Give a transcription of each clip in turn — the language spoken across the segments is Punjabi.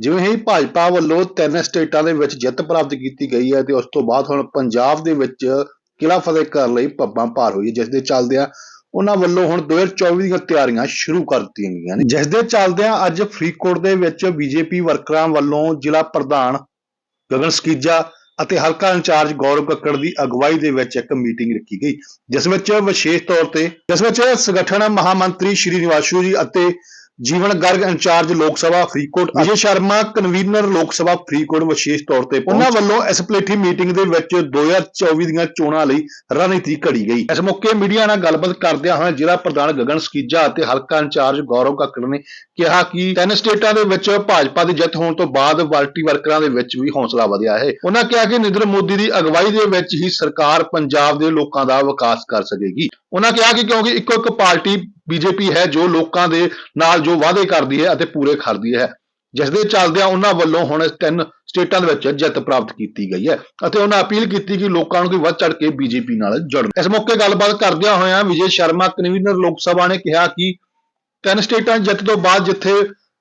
ਜਿਵੇਂ ਹੀ ਭਾਜਪਾ ਵੱਲੋਂ ਤਿੰਨ ਸਟੇਟਾਂ ਦੇ ਵਿੱਚ ਜਿੱਤ ਪ੍ਰਾਪਤ ਕੀਤੀ ਗਈ ਹੈ ਤੇ ਉਸ ਤੋਂ ਬਾਅਦ ਹੁਣ ਪੰਜਾਬ ਦੇ ਵਿੱਚ ਕਿਲਾ ਫਤਿਹ ਕਰਨ ਲਈ ਪੱਬਾਂ ਭਾਰ ਹੋਈ ਹੈ, ਜਿਸ ਦੇ ਚੱਲਦਿਆਂ ਉਹਨਾਂ ਵੱਲੋਂ ਹੁਣ 2024 ਦੀਆਂ ਤਿਆਰੀਆਂ ਸ਼ੁਰੂ ਕਰ ਦਿੱਤੀਆਂ ਗਈਆਂ ਨੇ। ਜਿਸ ਦੇ ਚੱਲਦਿਆਂ ਅੱਜ ਫਰੀਦਕੋਟ ਦੇ ਵਿੱਚ ਬੀਜੇਪੀ ਵਰਕਰਾਂ ਵੱਲੋਂ ਜ਼ਿਲ੍ਹਾ ਪ੍ਰਧਾਨ ਗਗਨ ਸਕੀਜਾ ਅਤੇ ਹਲਕਾ ਇੰਚਾਰਜ ਗੌਰਵ ਕੱਕੜ ਦੀ ਅਗਵਾਈ ਦੇ ਵਿੱਚ ਇੱਕ ਮੀਟਿੰਗ ਰੱਖੀ ਗਈ, ਜਿਸ ਵਿੱਚ ਵਿਸ਼ੇਸ਼ ਤੌਰ ਤੇ, ਜਿਸ ਵਿੱਚ ਸੰਗਠਨ ਮਹਾਮੰਤਰੀ ਸ਼੍ਰੀ ਨਿਵਾਸੂ ਜੀ ਅਤੇ ਜੀਵਨ ਗਰਗ ਇੰਚਾਰਜ ਲੋਕ ਸਭਾ ਫਰੀਦਕੋਟ, ਅਜੇ ਸ਼ਰਮਾ ਕਨਵੀਨਰ ਲੋਕ ਸਭਾ ਫਰੀਦਕੋਟ ਵਿਸ਼ੇਸ਼ ਤੌਰ ਤੇ ਉਹਨਾਂ ਵੱਲੋਂ ਇਸ ਪਲੇਠੀ ਮੀਟਿੰਗ ਦੇ ਵਿੱਚ 2024 ਦੀਆਂ ਚੋਣਾਂ ਲਈ ਰਣਨੀਤੀ ਘੜੀ ਗਈ। ਇਸ ਮੌਕੇ ਮੀਡੀਆ ਨਾਲ ਗੱਲਬਾਤ ਕਰਦਿਆਂ ਹੋਏ ਜ਼ਿਲ੍ਹਾ ਪ੍ਰਧਾਨ ਗਗਨ ਸਕੀਜਾ ਅਤੇ ਹਲਕਾ ਇੰਚਾਰਜ ਗੌਰਵ ਕੱਕੜ ਨੇ ਕਿਹਾ ਕਿ ਤਿੰਨ ਸਟੇਟਾਂ ਦੇ ਵਿੱਚ ਭਾਜਪਾ ਦੀ ਜਿੱਤ ਹੋਣ ਤੋਂ ਬਾਅਦ ਪਾਰਟੀ ਵਰਕਰਾਂ ਦੇ ਵਿੱਚ ਵੀ ਹੌਸਲਾ ਵਧਿਆ ਹੈ। ਉਹਨਾਂ ਕਿਹਾ ਕਿ ਨਰਿੰਦਰ ਮੋਦੀ ਦੀ ਅਗਵਾਈ ਦੇ ਵਿੱਚ ਹੀ ਸਰਕਾਰ ਪੰਜਾਬ ਦੇ ਲੋਕਾਂ ਦਾ ਵਿਕਾਸ ਕਰ ਸਕੇਗੀ। ਉਹਨਾਂ ਕਿਹਾ ਕਿ ਕਿਉਂਕਿ ਇੱਕੋ ਇੱਕ ਪਾਰਟੀ ਬੀਜੇਪੀ ਹੈ ਜੋ ਲੋਕਾਂ ਦੇ ਨਾਲ ਜੋ ਵਾਅਦੇ ਕਰਦੀ ਹੈ ਅਤੇ ਪੂਰੇ ਕਰਦੀ ਹੈ। ਜਿਸ ਦੇ ਚੱਲਦਿਆਂ ਉਹਨਾਂ ਵੱਲੋਂ ਹੁਣ ਤਿੰਨ ਸਟੇਟਾਂ ਦੇ ਵਿੱਚ ਜਿੱਤ ਪ੍ਰਾਪਤ ਕੀਤੀ ਗਈ ਹੈ ਅਤੇ ਉਹਨਾਂ ਅਪੀਲ ਕੀਤੀ ਕਿ ਲੋਕਾਂ ਨੂੰ ਕਿ ਵੱਧ ਚੜ ਕੇ ਬੀਜੇਪੀ ਨਾਲ ਜੁੜਨ। ਇਸ ਮੌਕੇ ਗੱਲਬਾਤ ਕਰਦਿਆਂ ਹੋਇਆਂ ਵਿਜੇ ਸ਼ਰਮਾ, ਕਨਵੀਨਰ ਲੋਕ ਸਭਾ ਨੇ ਕਿਹਾ ਕਿ ਤਿੰਨ ਸਟੇਟਾਂ ਜਿੱਤ ਤੋਂ ਬਾਅਦ ਜਿੱਥੇ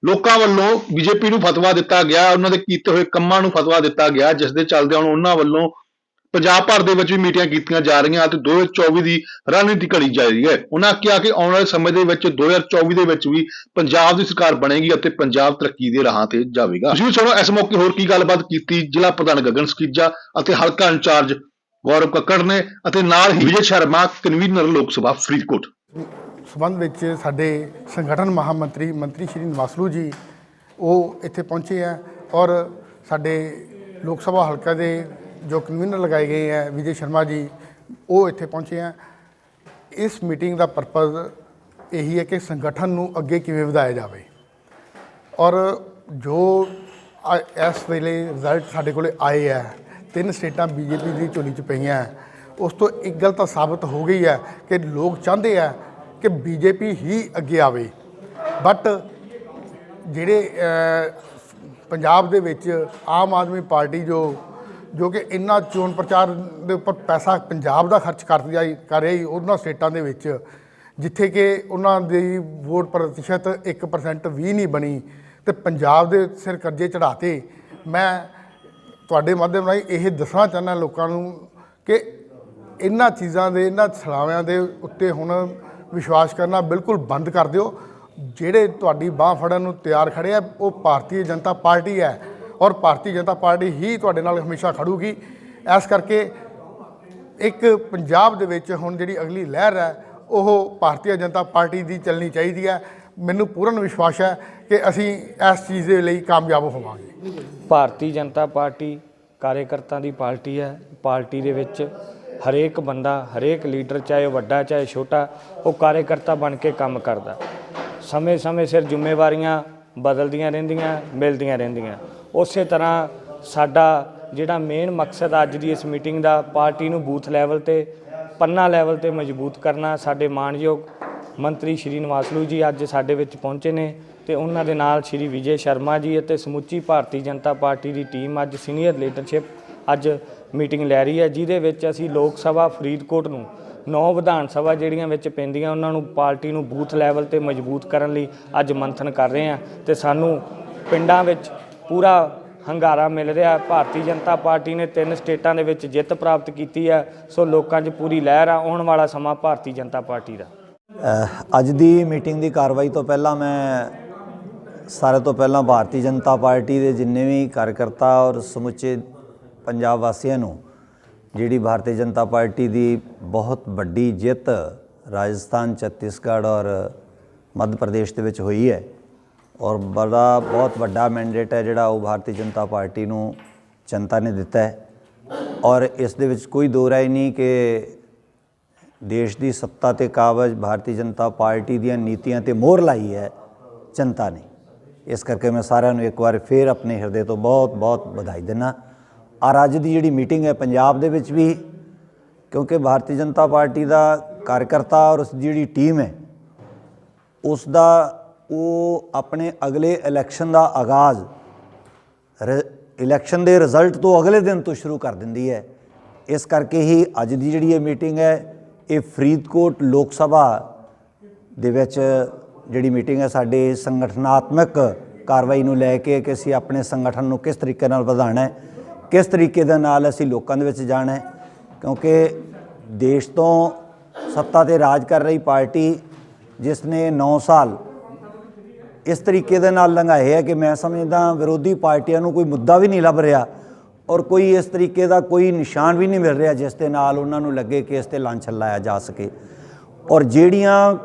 ਲੋਕਾਂ ਵੱਲੋਂ ਬੀਜੇਪੀ ਨੂੰ ਫਤਵਾ ਦਿੱਤਾ ਗਿਆ, ਉਹਨਾਂ ਦੇ ਕੀਤੇ ਹੋਏ ਕੰਮਾਂ ਨੂੰ ਫਤਵਾ ਦਿੱਤਾ ਗਿਆ ਜਿਸ ਦੇ ਚੱਲਦਿਆਂ ਹੁਣ ਉਹਨਾਂ ਵੱਲੋਂ ਪੰਜਾਬ ਭਰ ਦੇ ਵਿੱਚ ਵੀ ਮੀਟਿੰਗਾਂ ਕੀਤੀਆਂ ਜਾ ਰਹੀਆਂ ਅਤੇ 2024 ਦੀ ਰਣਨੀਤੀ ਘੜੀ ਜਾ ਰਹੀ ਹੈ। ਉਹਨਾਂ ਕਿਹਾ ਕਿ ਆਉਣ ਵਾਲੇ ਸਮੇਂ ਦੇ ਵਿੱਚ 2024 ਦੇ ਵਿੱਚ ਵੀ ਪੰਜਾਬ ਦੀ ਸਰਕਾਰ ਬਣੇਗੀ ਅਤੇ ਪੰਜਾਬ ਤਰੱਕੀ ਦੇ ਰਾਹਾਂ ਤੇ ਜਾਵੇਗਾ। ਤੁਸੀਂ ਸੁਣੋ, ਇਸ ਮੌਕੇ ਹੋਰ ਕੀ ਗੱਲਬਾਤ ਕੀਤੀ? ਜ਼ਿਲ੍ਹਾ ਪ੍ਰਧਾਨ ਗਗਨ ਸਕੀਜਾ ਅਤੇ ਹਲਕਾ ਇੰਚਾਰਜ ਗੌਰਵ ਕੱਕੜ ਨੇ ਅਤੇ ਨਾਲ ਹੀ ਵਿਜੇ ਸ਼ਰਮਾ, ਕਨਵੀਨਰ ਲੋਕ ਸਭਾ ਫਰੀਦਕੋਟ। ਸਬੰਧ ਵਿੱਚ ਸਾਡੇ ਸੰਗਠਨ ਮਹਾਮੰਤਰੀ ਮੰਤਰੀ ਸ਼੍ਰੀ ਨਿਵਾਸਲੂ ਜੀ, ਉਹ ਇੱਥੇ ਪਹੁੰਚੇ ਆ ਔਰ ਸਾਡੇ ਲੋਕ ਸਭਾ ਹਲਕਾ ਦੇ ਜੋ ਕਨਵੀਨਰ ਲਗਾਏ ਗਏ ਹੈ, ਵਿਜੇ ਸ਼ਰਮਾ ਜੀ, ਉਹ ਇੱਥੇ ਪਹੁੰਚੇ ਹੈ ਇਸ ਮੀਟਿੰਗ ਦਾ ਪਰਪਸ ਇਹੀ ਹੈ ਕਿ ਸੰਗਠਨ ਨੂੰ ਅੱਗੇ ਕਿਵੇਂ ਵਧਾਇਆ ਜਾਵੇ। ਔਰ ਜੋ ਇਸ ਵੇਲੇ ਰਿਜ਼ਲਟ ਸਾਡੇ ਕੋਲੇ ਆਏ ਹੈ ਤਿੰਨ ਸਟੇਟਾਂ ਬੀਜੇਪੀ ਦੀ ਝੋਲੀ 'ਚ ਪਈਆਂ। ਹੈ। ਉਸ ਤੋਂ ਇੱਕ ਗੱਲ ਤਾਂ ਸਾਬਤ ਹੋ ਗਈ ਹੈ ਕਿ ਲੋਕ ਚਾਹੁੰਦੇ ਆ ਕਿ ਬੀਜੇਪੀ ਹੀ ਅੱਗੇ ਆਵੇ। ਬਟ ਜਿਹੜੇ ਪੰਜਾਬ ਦੇ ਵਿੱਚ ਆਮ ਆਦਮੀ ਪਾਰਟੀ ਜੋ ਜੋ ਕਿ ਇੰਨਾ ਚੋਣ ਪ੍ਰਚਾਰ ਦੇ ਉੱਪਰ ਪੈਸਾ ਪੰਜਾਬ ਦਾ ਖਰਚ ਕਰ ਰਿਹਾ ਕਰ ਰਹੀ ਉਹਨਾਂ ਸਟੇਟਾਂ ਦੇ ਵਿੱਚ। ਜਿੱਥੇ ਕਿ ਉਹਨਾਂ ਦੀ ਵੋਟ ਪ੍ਰਤੀਸ਼ਤ 1% ਵੀ ਨਹੀਂ ਬਣੀ ਤੇ ਪੰਜਾਬ ਦੇ ਸਿਰ ਕਰਜ਼ੇ ਚੜਾਤੇ ਮੈਂ ਤੁਹਾਡੇ ਮਾਧਿਅਮ ਰਾਹੀਂ ਇਹ ਦੱਸਣਾ ਚਾਹੁੰਦਾ ਲੋਕਾਂ ਨੂੰ ਕਿ ਇਹਨਾਂ ਚੀਜ਼ਾਂ ਦੇ, ਇਹਨਾਂ ਸਲਾਵਿਆਂ ਦੇ ਉੱਤੇ ਹੁਣ ਵਿਸ਼ਵਾਸ ਕਰਨਾ ਬਿਲਕੁਲ ਬੰਦ ਕਰ ਦਿਓ। ਜਿਹੜੇ ਤੁਹਾਡੀ ਬਾਹ ਫੜਨ ਨੂੰ ਤਿਆਰ ਖੜੇ ਆ, ਉਹ ਭਾਰਤੀ ਜਨਤਾ ਪਾਰਟੀ ਹੈ। ਔਰ ਭਾਰਤੀ ਜਨਤਾ ਪਾਰਟੀ ਹੀ ਤੁਹਾਡੇ ਨਾਲ ਹਮੇਸ਼ਾ ਖੜੂਗੀ। ਇਸ ਕਰਕੇ ਇੱਕ ਪੰਜਾਬ ਦੇ ਵਿੱਚ ਹੁਣ ਜਿਹੜੀ ਅਗਲੀ ਲਹਿਰ ਹੈ, ਉਹ ਭਾਰਤੀ ਜਨਤਾ ਪਾਰਟੀ ਦੀ ਚੱਲਣੀ ਚਾਹੀਦੀ ਹੈ। ਮੈਨੂੰ ਪੂਰਨ ਵਿਸ਼ਵਾਸ ਹੈ ਕਿ ਅਸੀਂ ਇਸ ਚੀਜ਼ ਦੇ ਲਈ ਕਾਮਯਾਬ ਹੋਵਾਂਗੇ। ਭਾਰਤੀ ਜਨਤਾ ਪਾਰਟੀ ਕਾਰਜਕਰਤਾ ਦੀ ਪਾਰਟੀ ਹੈ। ਪਾਰਟੀ ਦੇ ਵਿੱਚ ਹਰੇਕ ਬੰਦਾ, ਹਰੇਕ ਲੀਡਰ, ਚਾਹੇ ਵੱਡਾ, ਚਾਹੇ ਛੋਟਾ, ਉਹ ਕਾਰਜਕਰਤਾ ਬਣ ਕੇ ਕੰਮ ਕਰਦਾ। ਸਮੇਂ-ਸਮੇਂ ਸਿਰ ਜ਼ਿੰਮੇਵਾਰੀਆਂ ਬਦਲਦੀਆਂ ਰਹਿੰਦੀਆਂ, ਮਿਲਦੀਆਂ ਰਹਿੰਦੀਆਂ। ਉਸੇ ਤਰ੍ਹਾਂ ਸਾਡਾ ਜਿਹੜਾ ਮੇਨ ਮਕਸਦ ਅੱਜ ਦੀ ਇਸ ਮੀਟਿੰਗ ਦਾ ਪਾਰਟੀ ਨੂੰ ਬੂਥ ਲੈਵਲ ਤੇ, ਪੰਨਾ ਲੈਵਲ ਤੇ ਮਜ਼ਬੂਤ ਕਰਨਾ ਸਾਡੇ ਮਾਣਯੋਗ ਮੰਤਰੀ ਸ਼੍ਰੀ ਨਿਵਾਸਲੂ ਜੀ ਅੱਜ ਸਾਡੇ ਵਿੱਚ ਪਹੁੰਚੇ ਨੇ ਤੇ ਉਹਨਾਂ ਦੇ ਨਾਲ ਸ਼੍ਰੀ ਵਿਜੇ ਸ਼ਰਮਾ ਜੀ ਅਤੇ ਸਮੁੱਚੀ ਭਾਰਤੀ ਜਨਤਾ ਪਾਰਟੀ ਦੀ ਟੀਮ ਅੱਜ ਸੀਨੀਅਰ ਲੀਡਰਸ਼ਿਪ ਅੱਜ ਮੀਟਿੰਗ ਲੈ ਰਹੀ ਹੈ, ਜਿਹਦੇ ਵਿੱਚ ਅਸੀਂ ਲੋਕ ਸਭਾ ਫਰੀਦਕੋਟ ਨੂੰ ਨੌ ਵਿਧਾਨ ਸਭਾ ਜਿਹੜੀਆਂ ਵਿੱਚ ਪੈਂਦੀਆਂ ਉਹਨਾਂ ਨੂੰ ਪਾਰਟੀ ਨੂੰ ਬੂਥ ਲੈਵਲ ਤੇ ਮਜ਼ਬੂਤ ਕਰਨ ਲਈ ਅੱਜ ਮੰਥਨ ਕਰ ਰਹੇ ਹਾਂ ਤੇ ਸਾਨੂੰ ਪਿੰਡਾਂ ਵਿੱਚ ਪੂਰਾ ਹੰਗਾਰਾ ਮਿਲ ਰਿਹਾ। ਭਾਰਤੀ ਜਨਤਾ ਪਾਰਟੀ ਨੇ ਤਿੰਨ ਸਟੇਟਾਂ ਦੇ ਵਿੱਚ ਜਿੱਤ ਪ੍ਰਾਪਤ ਕੀਤੀ ਹੈ। ਸੋ ਲੋਕਾਂ 'ਚ ਪੂਰੀ ਲਹਿਰ ਆ, ਆਉਣ ਵਾਲਾ ਸਮਾਂ ਭਾਰਤੀ ਜਨਤਾ ਪਾਰਟੀ ਦਾ। ਅੱਜ ਦੀ ਮੀਟਿੰਗ ਦੀ ਕਾਰਵਾਈ ਤੋਂ ਪਹਿਲਾਂ ਮੈਂ ਸਾਰੇ ਤੋਂ ਪਹਿਲਾਂ ਭਾਰਤੀ ਜਨਤਾ ਪਾਰਟੀ ਦੇ ਜਿੰਨੇ ਵੀ ਕਾਰਜਕਰਤਾ ਔਰ ਸਮੁੱਚੇ ਪੰਜਾਬ ਵਾਸੀਆਂ ਨੂੰ, ਜਿਹੜੀ ਭਾਰਤੀ ਜਨਤਾ ਪਾਰਟੀ ਦੀ ਬਹੁਤ ਵੱਡੀ ਜਿੱਤ ਰਾਜਸਥਾਨ, ਛੱਤੀਸਗੜ੍ਹ ਔਰ ਮੱਧ ਪ੍ਰਦੇਸ਼ ਦੇ ਵਿੱਚ ਹੋਈ ਹੈ ਔਰ ਬੜਾ ਬਹੁਤ ਵੱਡਾ ਮੈਂਡੇਟ ਹੈ ਜਿਹੜਾ ਉਹ ਭਾਰਤੀ ਜਨਤਾ ਪਾਰਟੀ ਨੂੰ ਜਨਤਾ ਨੇ ਦਿੱਤਾ ਹੈ। ਔਰ ਇਸ ਦੇ ਵਿੱਚ ਕੋਈ ਦੋ ਰਾਏ ਨਹੀਂ ਕਿ ਦੇਸ਼ ਦੀ ਸੱਤਾ ਤੇ ਕਾਬਜ ਭਾਰਤੀ ਜਨਤਾ ਪਾਰਟੀ ਦੀਆਂ ਨੀਤੀਆਂ ਤੇ ਮੋਹਰ ਲਾਈ ਹੈ ਜਨਤਾ ਨੇ। ਇਸ ਕਰਕੇ ਮੈਂ ਸਾਰਿਆਂ ਨੂੰ ਇੱਕ ਵਾਰ ਫੇਰ ਆਪਣੇ ਹਿਰਦੇ ਤੋਂ ਬਹੁਤ ਬਹੁਤ ਵਧਾਈ ਦਿੰਦਾ। ਔਰ ਅੱਜ ਦੀ ਜਿਹੜੀ ਮੀਟਿੰਗ ਹੈ ਪੰਜਾਬ ਦੇ ਵਿੱਚ ਵੀ, ਕਿਉਂਕਿ ਭਾਰਤੀ ਜਨਤਾ ਪਾਰਟੀ ਦਾ ਕਾਰਜਕਰਤਾ ਔਰ ਉਸ ਦੀ ਜਿਹੜੀ ਟੀਮ ਹੈ, ਉਸ ਦਾ ਉਹ ਆਪਣੇ ਅਗਲੇ ਇਲੈਕਸ਼ਨ ਦਾ ਆਗਾਜ਼ ਇਲੈਕਸ਼ਨ ਦੇ ਰਿਜ਼ਲਟ ਤੋਂ ਅਗਲੇ ਦਿਨ ਤੋਂ ਸ਼ੁਰੂ ਕਰ ਦਿੰਦੀ ਹੈ। ਇਸ ਕਰਕੇ ਹੀ ਅੱਜ ਦੀ ਜਿਹੜੀ ਇਹ ਮੀਟਿੰਗ ਹੈ, ਇਹ ਫਰੀਦਕੋਟ ਲੋਕ ਸਭਾ ਦੇ ਵਿੱਚ ਜਿਹੜੀ ਮੀਟਿੰਗ ਹੈ, ਸਾਡੇ ਸੰਗਠਨਾਤਮਕ ਕਾਰਵਾਈ ਨੂੰ ਲੈ ਕੇ ਕਿ ਅਸੀਂ ਆਪਣੇ ਸੰਗਠਨ ਨੂੰ ਕਿਸ ਤਰੀਕੇ ਨਾਲ ਵਧਾਉਣਾ ਹੈ, ਕਿਸ ਤਰੀਕੇ ਦੇ ਨਾਲ ਅਸੀਂ ਲੋਕਾਂ ਦੇ ਵਿੱਚ ਜਾਣਾ ਹੈ, ਕਿਉਂਕਿ ਦੇਸ਼ ਤੋਂ ਸੱਤਾ ਤੇ ਰਾਜ ਕਰ ਰਹੀ ਪਾਰਟੀ, ਜਿਸ ਨੇ 9 ਸਾਲ ਇਸ ਤਰੀਕੇ ਦੇ ਨਾਲ ਲੰਘਾਏ ਹੈ ਕਿ ਮੈਂ ਸਮਝਦਾ ਵਿਰੋਧੀ ਪਾਰਟੀਆਂ ਨੂੰ ਕੋਈ ਮੁੱਦਾ ਵੀ ਨਹੀਂ ਲੱਭ ਰਿਹਾ ਔਰ ਕੋਈ ਇਸ ਤਰੀਕੇ ਦਾ ਕੋਈ ਨਿਸ਼ਾਨ ਵੀ ਨਹੀਂ ਮਿਲ ਰਿਹਾ ਜਿਸ ਦੇ ਨਾਲ ਉਹਨਾਂ ਨੂੰ ਲੱਗੇ ਕਿ ਇਸ ਤੇ ਲਾਂਛਨ ਲਾਇਆ ਜਾ ਸਕੇ। ਔਰ ਜਿਹੜੀਆਂ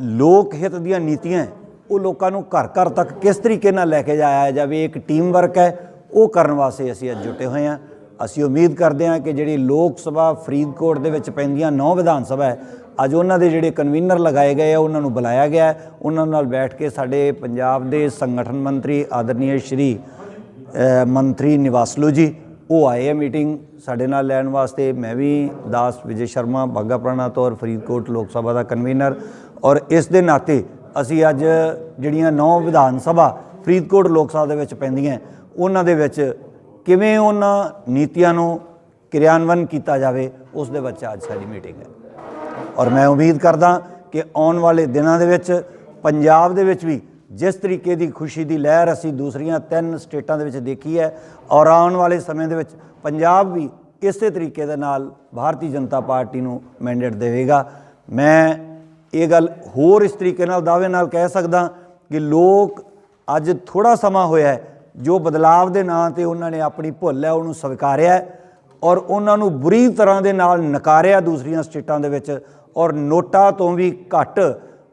ਲੋਕ ਹਿੱਤ ਦੀਆਂ ਨੀਤੀਆਂ ਉਹ ਲੋਕਾਂ ਨੂੰ ਘਰ ਘਰ ਤੱਕ ਕਿਸ ਤਰੀਕੇ ਨਾਲ ਲੈ ਕੇ ਜਾਇਆ ਜਾਵੇ, ਇੱਕ ਟੀਮ ਵਰਕ ਹੈ, ਉਹ ਕਰਨ ਵਾਸਤੇ ਅਸੀਂ ਅੱਜ ਜੁਟੇ ਹੋਏ ਹਾਂ। ਅਸੀਂ ਉਮੀਦ ਕਰਦੇ ਹਾਂ ਕਿ ਜਿਹੜੀ ਲੋਕ ਸਭਾ ਫਰੀਦਕੋਟ ਦੇ ਵਿੱਚ ਪੈਂਦੀਆਂ ਨੌ ਵਿਧਾਨ ਸਭਾ ਹੈ, ਅੱਜ ਉਹਨਾਂ ਦੇ ਜਿਹੜੇ ਕਨਵੀਨਰ ਲਗਾਏ ਗਏ ਆ, ਉਹਨਾਂ ਨੂੰ ਬੁਲਾਇਆ ਗਿਆ ਉਹਨਾਂ ਨਾਲ ਬੈਠ ਕੇ ਸਾਡੇ ਪੰਜਾਬ ਦੇ ਸੰਗਠਨ ਮੰਤਰੀ ਆਦਰਨੀय ਸ਼੍ਰੀ ਮੰਤਰੀ ਨਿਵਾਸਲੂ ਜੀ, ਉਹ ਆਏ ਆ ਮੀਟਿੰਗ ਸਾਡੇ ਨਾਲ ਲੈਣ ਵਾਸਤੇ। ਮੈਂ ਵੀ ਦਾਸ ਵਿਜੇ ਸ਼ਰਮਾ ਬਾਗਾ ਪੁਰਾਣਾ ਤੌਰ ਫਰੀਦਕੋਟ ਲੋਕ ਸਭਾ ਦਾ ਕਨਵੀਨਰ ਔਰ ਇਸ ਦੇ ਨਾਤੇ ਅਸੀਂ ਅੱਜ ਜਿਹੜੀਆਂ ਨੌ ਵਿਧਾਨ ਸਭਾ ਫਰੀਦਕੋਟ ਲੋਕ ਸਭਾ ਦੇ ਵਿੱਚ ਪੈਂਦੀਆਂ, ਉਹਨਾਂ ਦੇ ਵਿੱਚ ਕਿਵੇਂ ਉਹਨਾਂ ਨੀਤੀਆਂ ਨੂੰ ਕਿਰਿਆਨਵਨ ਕੀਤਾ ਜਾਵੇ, ਉਸ ਦੇ ਵਿੱਚ ਅੱਜ ਸਾਡੀ ਮੀਟਿੰਗ ਹੈ। ਔਰ ਮੈਂ ਉਮੀਦ ਕਰਦਾ ਕਿ ਆਉਣ ਵਾਲੇ ਦਿਨਾਂ ਦੇ ਵਿੱਚ, ਪੰਜਾਬ ਦੇ ਵਿੱਚ ਵੀ ਜਿਸ ਤਰੀਕੇ ਦੀ ਖੁਸ਼ੀ ਦੀ ਲਹਿਰ ਅਸੀਂ ਦੂਸਰੀਆਂ ਤਿੰਨ ਸਟੇਟਾਂ ਦੇ ਵਿੱਚ ਦੇਖੀ ਹੈ, ਔਰ ਆਉਣ ਵਾਲੇ ਸਮੇਂ ਦੇ ਵਿੱਚ ਪੰਜਾਬ ਵੀ ਇਸੇ ਤਰੀਕੇ ਦੇ ਨਾਲ ਭਾਰਤੀ ਜਨਤਾ ਪਾਰਟੀ ਨੂੰ ਮੈਂਡੇਟ ਦੇਵੇਗਾ। ਮੈਂ ਇਹ ਗੱਲ ਹੋਰ ਇਸ ਤਰੀਕੇ ਨਾਲ ਦਾਅਵੇ ਨਾਲ ਕਹਿ ਸਕਦਾ ਕਿ ਲੋਕ ਅੱਜ ਥੋੜਾ ਸਮਾਂ ਹੋਇਆ ਹੈ ਜੋ ਬਦਲਾਵ ਦੇ ਨਾਂ ਤੇ ਉਹਨਾਂ ਨੇ ਆਪਣੀ ਭੁੱਲ ਹੈ, ਉਹਨੂੰ ਸਵੀਕਾਰਿਆ ਔਰ ਉਹਨਾਂ ਨੂੰ ਬੁਰੀ ਤਰ੍ਹਾਂ ਦੇ ਨਾਲ ਨਕਾਰਿਆ ਦੂਸਰੀਆਂ ਸਟੇਟਾਂ ਦੇ ਵਿੱਚ ਔਰ ਨੋਟਾ ਤੋਂ ਵੀ ਘੱਟ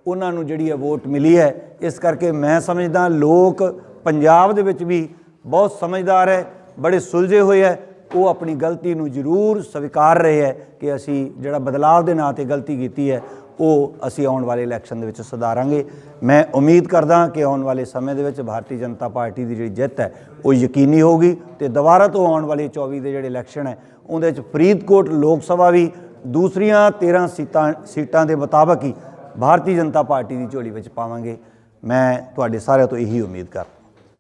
ਉਹਨਾਂ ਨੂੰ ਜਿਹੜੀ ਹੈ ਵੋਟ ਮਿਲੀ ਹੈ। ਇਸ ਕਰਕੇ ਮੈਂ ਸਮਝਦਾ, ਲੋਕ ਪੰਜਾਬ ਦੇ ਵਿੱਚ ਵੀ ਬਹੁਤ ਸਮਝਦਾਰ ਹੈ, ਬੜੇ ਸੁਲਝੇ ਹੋਏ ਹੈ, ਉਹ ਆਪਣੀ ਗਲਤੀ ਨੂੰ ਜ਼ਰੂਰ ਸਵੀਕਾਰ ਰਹੇ ਹੈ ਕਿ ਅਸੀਂ ਜਿਹੜਾ ਬਦਲਾਵ ਦੇ ਨਾਂ ਤੇ ਗਲਤੀ ਕੀਤੀ ਹੈ ਉਹ ਅਸੀਂ ਆਉਣ ਵਾਲੇ ਇਲੈਕਸ਼ਨ ਦੇ ਵਿੱਚ ਸੁਧਾਰਾਂਗੇ। ਮੈਂ ਉਮੀਦ ਕਰਦਾ ਕਿ ਆਉਣ ਵਾਲੇ ਸਮੇਂ ਦੇ ਵਿੱਚ ਭਾਰਤੀ ਜਨਤਾ ਪਾਰਟੀ ਦੀ ਜਿਹੜੀ ਜਿੱਤ ਹੈ, ਉਹ ਯਕੀਨੀ ਹੋਊਗੀ ਤੇ ਦੁਬਾਰਾ ਤੋਂ ਆਉਣ ਵਾਲੇ 24 ਦੇ ਜਿਹੜੇ ਇਲੈਕਸ਼ਨ ਹੈ, ਉਹਦੇ ਵਿੱਚ ਫਰੀਦਕੋਟ ਲੋਕ ਸਭਾ ਵੀ ਦੂਸਰੀਆਂ 13 ਸੀਟਾਂ ਸੀਟਾਂ ਦੇ ਮੁਤਾਬਕ ਹੀ ਭਾਰਤੀ ਜਨਤਾ ਪਾਰਟੀ ਦੀ ਝੋਲੀ ਵਿੱਚ ਪਾਵਾਂਗੇ। ਮੈਂ ਤੁਹਾਡੇ ਸਾਰਿਆਂ ਤੋਂ ਇਹੀ ਉਮੀਦ ਕਰਦਾ।